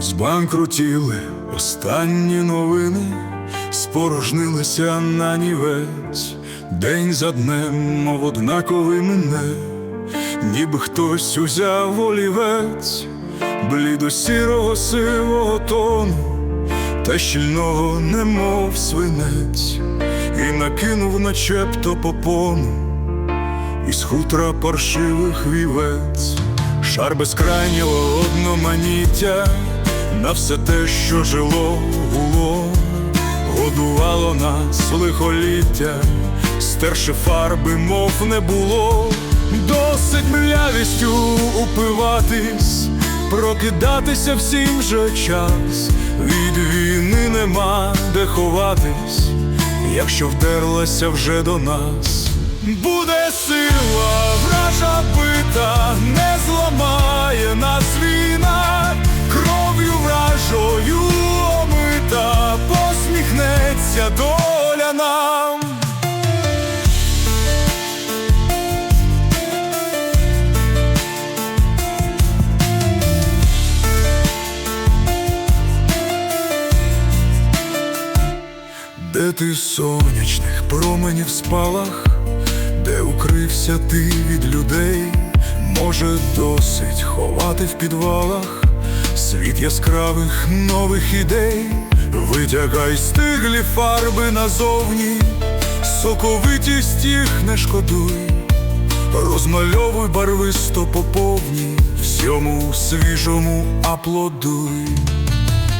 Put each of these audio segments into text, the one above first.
Збанкрутіли останні новини, спорожнилися на нівець, день за днем, мов однаковий мине, ніби хтось узяв олівець, блідо сірого сивого тону, та щільного, немов свинець, і накинув начебто попону із хутра паршивих вівець, шар безкрайнього одноманіття, на все те, що жило, гуло, годувало нас лихоліття, стерши фарби, мов не було, досить млявістю упиватись, прокидатися всім же час, від війни нема де ховатись, якщо вдерлася вже до нас. Буде сила, вража бита, не зламає нас війна, ти сонячних променів спалах, де укрився ти від людей, може досить ховати в підвалах світ яскравих нових ідей, витягай стиглі фарби назовні, соковитість їх не шкодуй, розмальовуй барвисто поповні, всьому свіжому аплодуй,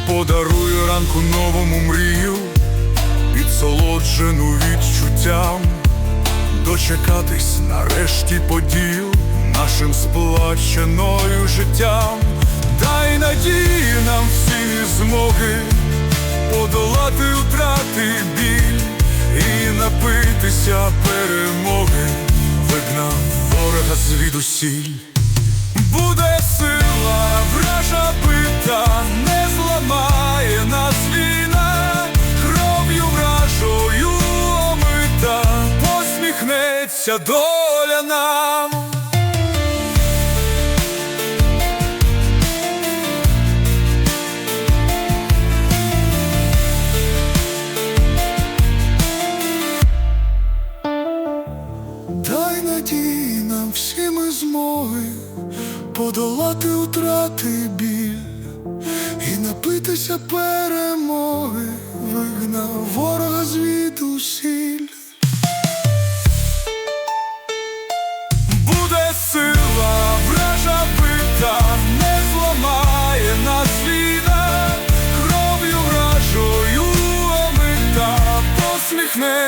подаруй ранку новому мрію підсолоджену відчуттям, дочекатись нарешті подію нашим сплаченою життям, дай надії нам всі змоги подолати втрати біль і напитися перемоги, вигнав ворога звідусіль. Буде сила, вража бита, посміхнеться доля нам. Дай надії нам всі ми змоги подолати утрати біль і напитися перемоги,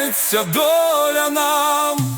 вражою доля нам.